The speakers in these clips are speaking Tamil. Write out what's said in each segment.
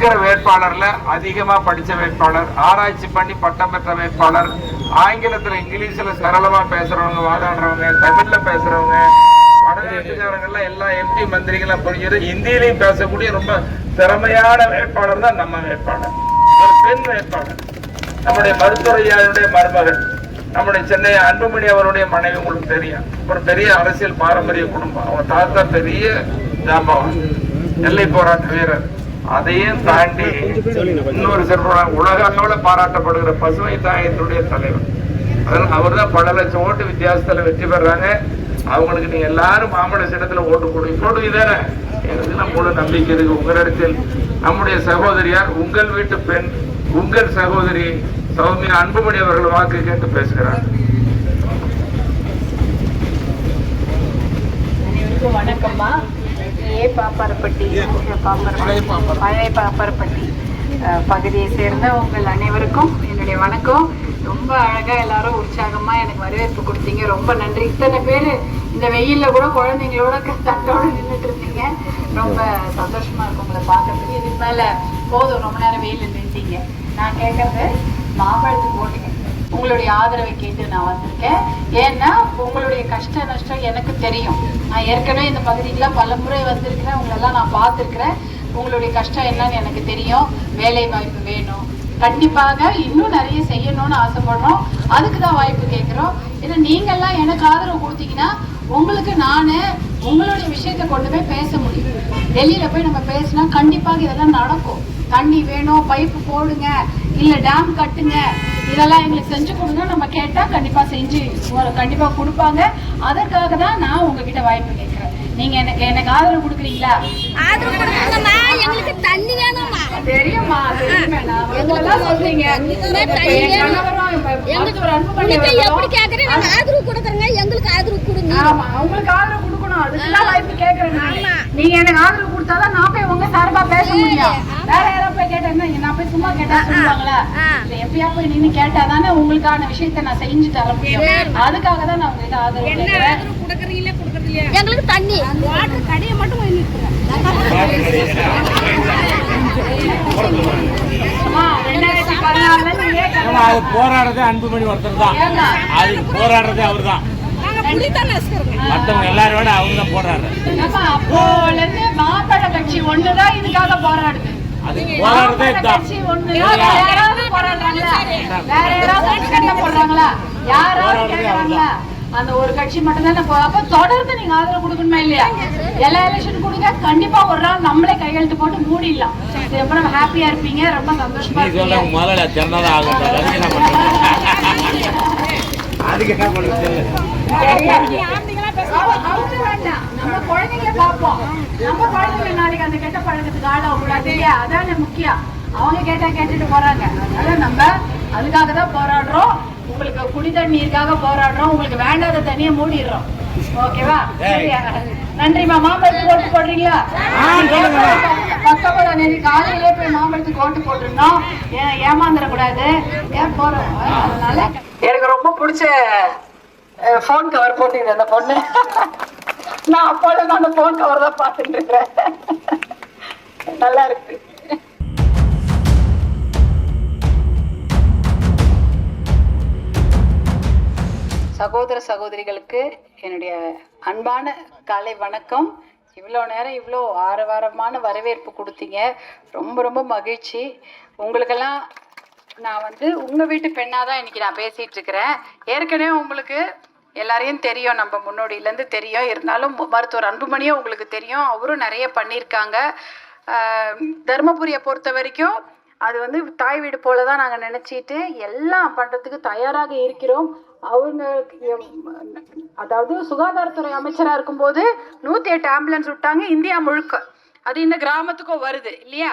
இருக்கிற வேட்பாளர்ல அதிகமா படிச்ச வேட்பாளர் ஆராய்ச்சி பண்ணி பட்டம் பெற்ற வேட்பாளர் ஆங்கிலத்துல இங்கிலீஷ்ல சரளமா பேசுறவங்க வாதாடுறவங்க தமிழ்ல பேசுறவங்க வடநாட்டுக்காரங்கெல்லாம் எல்லா எம்பி மந்திரிகளும் புரிஞ்சது ஹிந்திலையும் பேசக்கூடிய ரொம்ப திறமையான வேட்பாளர் தான் நம்ம வேட்பாளர். ஒரு பெண் வேட்பாளர். நம்முடைய மருத்துவரையாருடைய மருமகள். நம்முடைய சென்னை அன்புமணி அவருடைய மனைவி உங்களுக்கு தெரியும். ஒரு பெரிய அரசியல் பாரம்பரிய குடும்பம். அவங்க தாத்தா பெரிய ஜாம்பவன். எல்லை போராட்ட வீரர். அதையும் தாண்டி இன்னொரு சிறப்பு உலக அளவில் பாராட்டப்படுகிற பசுமை தாயத்தினுடைய தலைவர். அதனால் அவர் தான் பல லட்சம் ஓட்டு வித்தியாசத்துல வெற்றி பெறாங்க. அவங்களுக்கு நீங்க எல்லாரும் மாமட சின்னத்துல ஓட்டு போடுங்க போடுங்க தானே எனக்கு முழு நம்பிக்கை இருக்கு உங்களிடத்தில் நம்முடைய சகோதரியார் உங்கள் வீட்டு பெண் உங்கள் சகோதரி சௌமியா அன்புமணி அவர்கள் வாக்கு கேட்டு பேசுகிறார். வணக்கம்மா. ஏ பாப்பாரப்பட்டி பாப்பாரப்பட்டி பழைய பாப்பாரப்பட்டி பகுதியை சேர்ந்த உங்கள் அனைவருக்கும் என்னுடைய வணக்கம். ரொம்ப அழகா எல்லாரும் உற்சாகமா எனக்கு வரவேற்பு கொடுத்தீங்க. ரொம்ப நன்றி. இத்தனை பேர் இந்த வெயில்ல கூட குழந்தைங்களோட தட்டோட நின்றுட்டு இருந்தீங்க. ரொம்ப சந்தோஷமா இருக்கும் உங்களை பார்க்கறதுக்கு. இதுக்கு மேல போதும். ரொம்ப நேரம் வெயில்ல நின்றுட்டீங்க நான் கேட்கறது மாம்பழத்துக்கு ஓட்டுங்க உங்களுடைய ஆதரவை கேட்டு நான் வந்திருக்கேன். ஏன்னா உங்களுடைய கஷ்ட நஷ்டம் எனக்கு தெரியும். நான் ஏற்கனவே இந்த பகுதிக்கெல்லாம் பல முறை வந்திருக்கிறேன். உங்களெல்லாம் நான் பார்த்துருக்குறேன். உங்களுடைய கஷ்டம் என்னன்னு எனக்கு தெரியும். வேலை வாய்ப்பு வேணும். கண்டிப்பாக இன்னும் நிறைய செய்யணும்னு ஆசைப்படுறோம். அதுக்கு தான் வாய்ப்பு கேட்குறோம். ஏன்னா நீங்கள்லாம் எனக்கு ஆதரவு கொடுத்தீங்கன்னா உங்களுக்கு நான் உங்களுடைய விஷயத்தை கொண்டு போய் பேச முடியும். டெல்லியில் போய் நம்ம பேசினா கண்டிப்பாக இதெல்லாம் நடக்கும். தண்ணி வேணும் பைப்பு போடுங்க. இல்லை டேம் கட்டுங்க. இதெல்லாம் எங்களுக்கு செஞ்சு கொடுங்க. நம்ம கேட்டால் கண்டிப்பாக செஞ்சு கண்டிப்பாக கொடுப்பாங்க. அதற்காக தான் நான் உங்ககிட்ட வாய்ப்பு கேட்குறேன். நீங்க எனக்கு எனக்கு ஆதரவு கொடுக்குறீங்களா? ஆதரவு கொடுக்கணும்மா. எங்களுக்கு தண்ணி வேணும்மா. தெரியுமா தெரியுமே நான் சொல்றீங்க. எங்களுக்கு அன்புமணி இப்ப அவர்களும் எப்படி கேக்குறேன் நாங்க ஆதரவு கொடுக்குறோங்க. எங்களுக்கு ஆதரவு கொடுங்க. ஆமா உங்களுக்கு ஆதரவு கொடுக்கணும். அதுக்கெல்லாம் வாய்ப்பு. ஆமா. நீங்க எனக்கு ஆதரவு கொடுத்தாதான் நான் போய் உங்க சார்பா பேச முடியும். வேற யாராவது போய் கேட்டேன்னா நான் போய் சும்மா கேட்டா சொல்லுவாங்களா? எப்பயா போய் நின்னு கேட்டாதானே உங்களுக்கான விஷயத்தை நான் செஞ்சு தர முடியும். அதுக்காக தான் நான் உங்ககிட்ட ஆதரவு கேட்கிறேன் எங்களுக்கு தண்ணி. வாட்டர் கடையை மட்டும் வாங்கி அம்மா, 2014 ல நீங்க ஆனா கேட்கலாம். அது போராடுறதே அன்புமணி ஒருத்தர் தான்? அதுக்கு போராடுறதே அவர் தான். மற்றவங்க எல்லாரும் விட அவங்க தான் இருந்து மாம்பழ கட்சி ஒண்ணுதான் இதுக்காக போராடுது. போராடுறதே தான். போராடுறாங்களா? வேற யாராவது போடுறாங்களா? யாராவது கேக்குறாங்களா? அந்த ஒரு கட்சி மட்டும் தானே போ- அப்ப தொடர்ந்து நீங்க ஆதரவு கொடுக்கணுமா இல்லையா? எல்லா எலெக்ஷன் கொடுங்க. கண்டிப்பா ஒரு நாள் நம்மளே கையெழுத்து போட்டு மூடிடலாம். ரொம்ப நம்ம ஹாப்பியா இருப்பீங்க? ரொம்ப சந்தோஷமா. நம்ம குழந்தைங்களை பார்ப்போம். நம்ம குழந்தைங்க நாளைக்கு அந்த கெட்ட பழக்கத்துக்கு ஆளாகக்கூடாது இல்லையா? அதானே முக்கியம். அவங்க கேட்டா கேட்டுட்டு போறாங்க. அதனால நம்ம அதுக்காக தான் போராடுறோம். உங்களுக்கு குடி தண்ணீருக்காக போராடுறோம். உங்களுக்கு வேண்டாத தண்ணியை மூடிடுறோம். ஓகேவா? சரியா? நன்றிம்மா மாம்பழத்துக்கு ஓட்டு போடுறீங்களா? பத்தொன்பதாம் தேதி காலையிலே போய் மாம்பழத்துக்கு ஓட்டு போட்டுருந்தோம் ஏமாந்துடக்கூடாது. ஏன் போறோம். அதனால எனக்கு ரொம்ப பிடிச்ச ஃபோன் கவர் போட்டுக்கிது அந்த பொண்ணு. நான் அப்போல நான் அந்த ஃபோன் கவர் தான் பார்த்துட்டு இருக்கிறேன். நல்லா இருக்கு. சகோதர சகோதரிகளுக்கு என்னுடைய அன்பான காலை வணக்கம். இவ்வளோ நேரம் இவ்வளோ ஆரவாரமான வரவேற்பு கொடுத்தீங்க. ரொம்ப ரொம்ப மகிழ்ச்சி. உங்களுக்கெல்லாம் நான் வந்து உங்கள் வீட்டு பெண்ணாக தான் இன்றைக்கி நான் பேசிகிட்டு இருக்கிறேன் ஏற்கனவே உங்களுக்கு எல்லாரையும் தெரியும். நம்ம முன்னோடியிலேருந்து தெரியும். இருந்தாலும் மருத்துவர் அன்புமணியும் உங்களுக்கு தெரியும். அவரும் நிறைய பண்ணியிருக்காங்க. தருமபுரியை பொறுத்த வரைக்கும் அது வந்து தாய் வீடு போல தான் நாங்கள் நினச்சிட்டு எல்லாம் பண்ணுறதுக்கு தயாராக இருக்கிறோம். அவங்க அதாவது சுகாதாரத்துறை அமைச்சராக இருக்கும்போது நூற்றி எட்டு ஆம்புலன்ஸ் விட்டாங்க இந்தியா முழுக்க. அது இந்த கிராமத்துக்கும் வருது இல்லையா?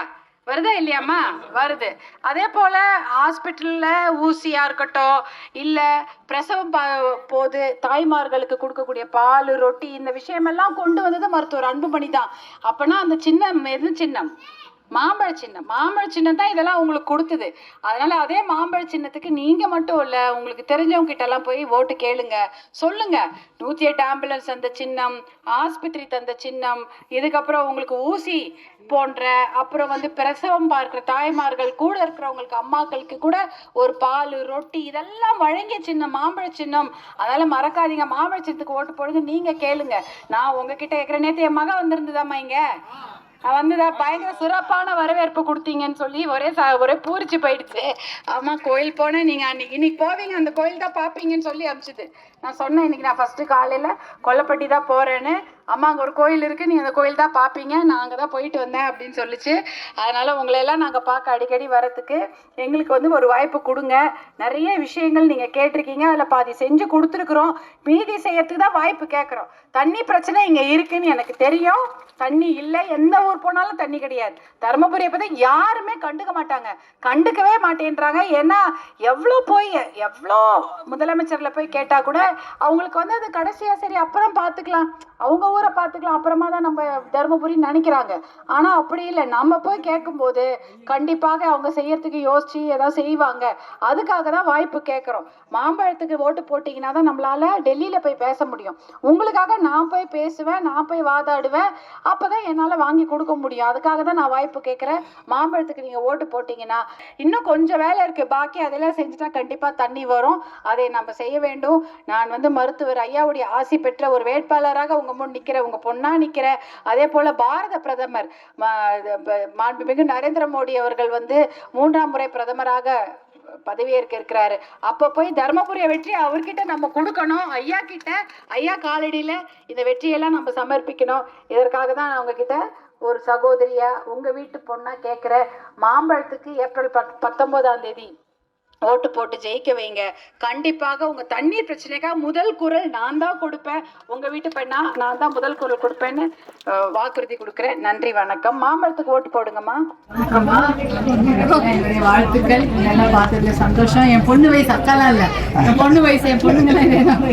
வருதா இல்லையாம்மா? வருது. அதே போல் ஹாஸ்பிட்டலில் ஊசியாக இருக்கட்டும் இல்லை பிரசவம் போது தாய்மார்களுக்கு கொடுக்கக்கூடிய பால் ரொட்டி இந்த விஷயமெல்லாம் கொண்டு வந்தது மருத்துவர் அன்புமணி தான். அப்போனா அந்த சின்னம் எது சின்னம். மாம்பழ சின்னம். மாம்பழ சின்னம் தான் இதெல்லாம் உங்களுக்கு கொடுத்தது. அதனால அதே மாம்பழ சின்னத்துக்கு நீங்க மட்டும் இல்ல உங்களுக்கு தெரிஞ்சவங்க கிட்ட எல்லாம் போய் ஓட்டு கேளுங்க. சொல்லுங்க. நூத்தி எட்டு ஆம்புலன்ஸ் அந்த சின்னம் ஆஸ்பத்திரி தந்த சின்னம் இதுக்கப்புறம் உங்களுக்கு ஊசி போன்ற அப்புறம் வந்து பிரசவம் பார்க்கிற தாய்மார்கள் கூட இருக்கிறவங்களுக்கு அம்மாக்களுக்கு கூட ஒரு பால் ரொட்டி இதெல்லாம் வழங்கிய சின்னம் மாம்பழ சின்னம். அதனால மறக்காதீங்க. மாம்பழ சின்னத்துக்கு ஓட்டு போடுங்க. நீங்க கேளுங்க. நான் உங்ககிட்ட கேட்குற நேற்று என் மகன் வந்திருந்ததாம்மா இங்க. வந்ததா பயங்கர சிறப்பான வரவேற்பு கொடுத்தீங்கன்னு சொல்லி ஒரே சா ஒரே பூரிச்சு போயிடுச்சு. ஆமா கோயில் போனேன் நீங்க அன்னைக்கு இன்னைக்கு போவீங்க அந்த கோயில் தான் பார்ப்பீங்கன்னு சொல்லி அமிச்சுது நான் சொன்னேன் இன்னைக்கு நான் ஃபர்ஸ்ட் காலையில கொல்லப்பட்டி தான் போறேன்னு. அம்மா அங்கே ஒரு கோயில் இருக்குது நீ அந்த கோயில் தான் பார்ப்பீங்க நான் அங்கே தான் போயிட்டு வந்தேன் அப்படின்னு சொல்லிச்சு. அதனால் உங்களை எல்லாம் நாங்கள் பார்க்க அடிக்கடி வரத்துக்கு எங்களுக்கு வந்து ஒரு வாய்ப்பு கொடுங்க. நிறைய விஷயங்கள் நீங்கள் கேட்டிருக்கீங்க. அதில் பாதி செஞ்சு கொடுத்துருக்குறோம். மீதி செய்யறதுக்கு தான் வாய்ப்பு கேட்குறோம். தண்ணி பிரச்சனை இங்கே இருக்குன்னு எனக்கு தெரியும். தண்ணி இல்லை. எந்த ஊர் போனாலும் தண்ணி கிடையாது. தருமபுரியை பற்றி யாருமே கண்டுக்க மாட்டாங்க. கண்டுக்கவே மாட்டேன்றாங்க. ஏன்னா எவ்வளோ போய் எவ்வளோ முதலமைச்சரில் போய் கேட்டால் கூட அவங்களுக்கு வந்து அது கடைசியாக சரி அப்புறம் பார்த்துக்கலாம். அவங்க ஊரை பார்த்துக்கலாம். அப்புறமா தான் நம்ம தருமபுரின்னு நினைக்கிறாங்க. ஆனால் அப்படி இல்லை. நம்ம போய் கேட்கும்போது கண்டிப்பாக அவங்க செய்யறதுக்கு யோசிச்சு ஏதாவது செய்வாங்க. அதுக்காக தான் வாய்ப்பு கேட்குறோம். மாம்பழத்துக்கு ஓட்டு போட்டிங்கன்னா தான் நம்மளால டெல்லியில் போய் பேச முடியும். உங்களுக்காக நான் போய் பேசுவேன் நான் போய் வாதாடுவேன் அப்போ தான் என்னால் வாங்கி கொடுக்க முடியும். அதுக்காக தான் நான் வாய்ப்பு கேட்குறேன். மாம்பழத்துக்கு நீங்கள் ஓட்டு போட்டிங்கன்னா இன்னும் கொஞ்சம் வேலை இருக்குது பாக்கி அதெல்லாம் செஞ்சுட்டா கண்டிப்பாக தண்ணி வரும். அதை நம்ம செய்ய வேண்டும். நான் வந்து மருத்துவர் ஐயாவுடைய ஆசி பெற்ற ஒரு வேட்பாளராக உங்கள் முன் நிற்கிற உங்கள் பொண்ணா நிற்கிற அதே போல் பாரத பிரதமர் மாண்புமிகு நரேந்திர மோடி அவர்கள் வந்து மூன்றாம் முறை பிரதமராக பதவியேற்க இருக்கிறாரு. அப்போ போய் தர்மபுரிய வெற்றி அவர்கிட்ட நம்ம கொடுக்கணும். ஐயா கிட்ட ஐயா காலடியில் இந்த வெற்றியெல்லாம் நம்ம சமர்ப்பிக்கணும். இதற்காக தான் நான் உங்ககிட்ட ஒரு சகோதரியா உங்க வீட்டு பொண்ணா கேட்குற மாம்பழத்துக்கு ஏப்ரல் பத் பத்தொன்பதாம் தேதி ஓட்டு போட்டு ஜெயிக்க வைங்க. கண்டிப்பாக உங்க தண்ணீர் பிரச்சனைக்காக முதல் குரல் நான் தான் கொடுப்பேன். உங்க வீட்டு பெண்ணா நான் தான் முதல் குரல் கொடுப்பேன்னு வாக்குறுதி கொடுக்குறேன். நன்றி வணக்கம். மாம்பழத்துக்கு ஓட்டு போடுங்கம்மா. வாழ்த்துக்கள். நல்லா பார்த்ததுல சந்தோஷம். என் பொண்ணு வயசு அக்காலாம் இல்லை. என் பொண்ணு வயசு என் பொண்ணுங்களாம்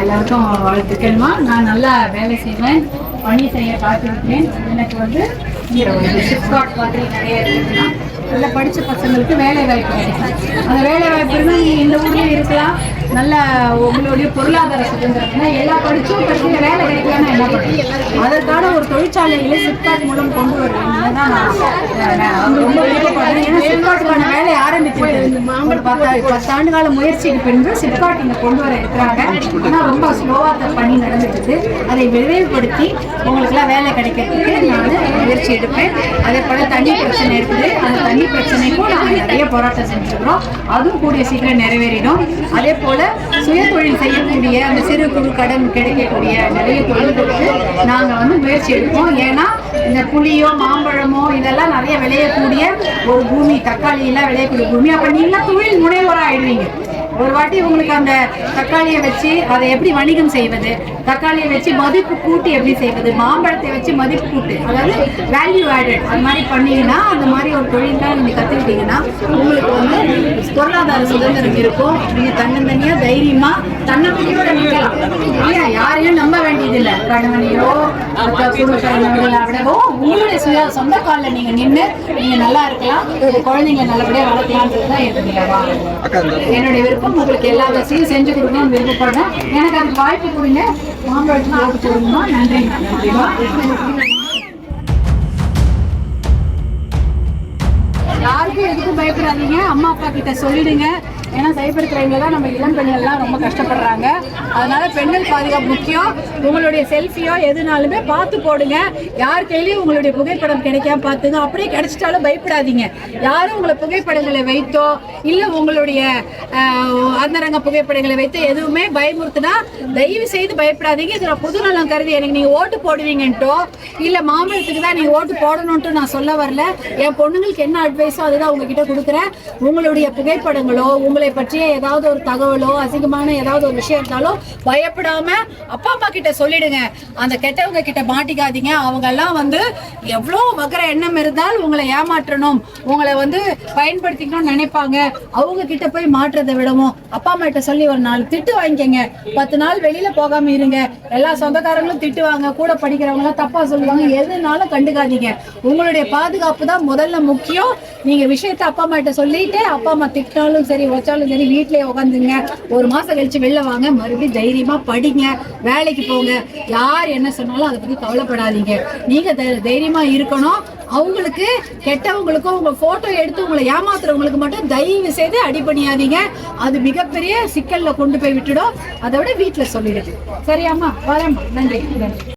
எல்லாருக்கும் வாழ்த்துக்கள்மா. நான் நல்லா வேலை செய்வேன். பணி செய்ய காத்திருக்கிறேன் எனக்கு வந்து சிப்காட் மாதிரி நிறைய இருக்குன்னா நல்லா படித்த பசங்களுக்கு வேலை வாய்ப்பு கிடைக்கும். அந்த வேலை வாய்ப்பு இருந்தால் நீங்கள் இந்த ஊர்லேயே இருக்கலாம். நல்ல உங்களுடைய பொருளாதார சுதந்திரம் ஏன்னா எல்லா படிச்சும் படிச்சு வேலை கிடைக்கலன்னா என்ன? அதற்கான ஒரு தொழிற்சாலைகளை சிப்காட் மூலம் கொண்டு வருவீங்க தான் ஏன்னா சிப்காட்டுக்கான வேலையை ஆரம்பிச்சு ஒரு பத்தா பத்தாண்டு கால முயற்சிக்கு பின்பு சிப்காட் இங்கே கொண்டு வர இருக்கிறாங்க. ஆனால் ரொம்ப ஸ்லோவாக அந்த பணி நடந்துட்டு அதை விரைவுபடுத்தி உங்களுக்குலாம் வேலை கிடைக்கிறதுக்கு நான் முயற்சி எடுப்பேன். அதே போல் தண்ணி பிரச்சனை இருக்குது. அந்த தண்ணி பிரச்சனைக்கும் நாங்கள் நிறைய போராட்டம் செஞ்சுருக்கிறோம். அதுவும் கூடிய சீக்கிரம் நிறைவேறிடும். அதே போல் சுய தொழில் செய்யக்கூடிய அந்த சிறு குறு கடன் கிடைக்கக்கூடிய நிறைய தொழில்களுக்கு நாங்கள் வந்து முயற்சி எடுப்போம். ஏன்னா இந்த புளியோ மாம்பழமோ இதெல்லாம் நிறைய விளையக்கூடிய ஒரு பூமி தக்காளி எல்லாம் விளையக்கூடிய பூமி. அப்போ நீங்களாம் தொழில் முனைவராக ஆயிடுவீங்க. ஒரு வாட்டி உங்களுக்கு அந்த தக்காளியை வச்சு அதை எப்படி வணிகம் செய்வது? தக்காளியை வச்சு மதிப்பு கூட்டி எப்படி செய்வது? மாம்பழத்தை வச்சு மதிப்பு கூட்டு. அதாவது வேல்யூ ஆடட் அது மாதிரி பண்ணீங்கன்னா அந்த மாதிரி ஒரு தொழிலாம் நீங்க கத்துக்கிட்டீங்கன்னா உங்களுக்கு வந்து பொருளாதார சுதந்திரம் இருக்கும். நீங்க தன்னந்தனியா தைரியமா தன்னம்பிக்கையோட நிற்கலாம். இல்லையா? யாரையும் நம்ப வேண்டியதில்லை. கணவனையோ குடும்பத்தினர்களை விடவோ உங்களுடைய சுய சொந்த காலில் நீங்க நின்று நீங்க நல்லா இருக்கலாம். குழந்தைங்களை நல்லபடியா வளர்க்கலான்றது தான் என்னுடைய வா- என்னுடைய விருப்பம் உங்களுக்கு எல்லா வசதியும் செஞ்சு கொடுக்கணும்னு விருப்பப்படுறேன். எனக்கு அதுக்கு வாய்ப்பு கொடுங்க. மாம்பழத்துக்கு ஓட்டு போடுங்கம்மா நன்றி. நன்றிமா யாருக்கும் எதுக்கும் பயப்படாதீங்க. அம்மா அப்பா கிட்ட சொல்லிடுங்க. ஏன்னா சைபர் கிரைம்ல தான் நம்ம இளம் பெண்கள்லாம் ரொம்ப கஷ்டப்படுறாங்க. அதனால பெண்கள் பாதுகாப்பு முக்கியம். உங்களுடைய செல்ஃபியோ எதுனாலுமே பார்த்து போடுங்க. யார் கையிலையும் உங்களுடைய புகைப்படம் கிடைக்காம பார்த்துங்க. அப்படியே கிடைச்சிட்டாலும் பயப்படாதீங்க. யாரும் உங்களை புகைப்படங்களை வைத்தோ இல்லை உங்களுடைய அந்தரங்க புகைப்படங்களை வைத்து எதுவுமே பயமுறுத்துனா தயவு செய்து பயப்படாதீங்க. இதில் புது நலம் கருதி எனக்கு நீங்கள் ஓட்டு போடுவீங்கன்ட்டோ இல்லை மாம்பழத்துக்கு தான் நீங்கள் ஓட்டு போடணும்ட்டு நான் சொல்ல வரல. என் பொண்ணுங்களுக்கு என்ன அட்வைஸ் அதுதான் உங்ககிட்ட கொடுக்குறேன். உங்களுடைய புகைப்படங்களோ உங்களை பற்றிய ஏதாவது ஒரு தகவலோ அசிங்கமான ஏதாவது ஒரு விஷயம் இருந்தாலும் பயப்படாம அப்பா அம்மா கிட்ட சொல்லிடுங்க. அந்த கெட்டவங்க கிட்ட மாட்டிக்காதீங்க. அவங்க எல்லாம் வந்து எவ்வளோ வகர எண்ணம் இருந்தால் உங்களை ஏமாற்றணும். உங்களை வந்து பயன்படுத்திக்கணும்னு நினைப்பாங்க. அவங்க கிட்ட போய் மாற்றுறதை விடவும். அப்பா அம்மா கிட்ட சொல்லி ஒரு நாள் திட்டு வாங்கிக்கங்க. பத்து நாள் வெளியில போகாம இருங்க. எல்லா சொந்தக்காரங்களும் திட்டுவாங்க கூட படிக்கிறவங்க எல்லாம் தப்பா சொல்லுவாங்க. எதுனாலும் கண்டுக்காதீங்க. உங்களுடைய பாதுகாப்பு தான் முதல்ல முக்கியம். நீங்க விஷயத்த அப்பா அம்மாட்ட சொல்லிட்டு அப்பா அம்மா திட்டினாலும் சரி வச்சாலும் சரி வீட்லயே உட்காந்துங்க ஒரு மாசம் கழிச்சு வெளில வாங்க மறுபடியும் தைரியமா படிங்க வேலைக்கு போங்க. யார் என்ன சொன்னாலும் அதை பத்தி கவலைப்படாதீங்க. நீங்க தை- தைரியமா இருக்கணும். அவங்களுக்கு கெட்டவங்களுக்கும் உங்க போட்டோ எடுத்து உங்களை ஏமாத்துறவங்களுக்கு மட்டும் தயவு செய்து அடிபணியாதீங்க. அது மிகப்பெரிய சிக்கல்ல கொண்டு போய் விட்டுடும். அதை விட வீட்டுல சொல்லிடுது சரியாம்மா? வரேம்மா. நன்றி. நன்றி.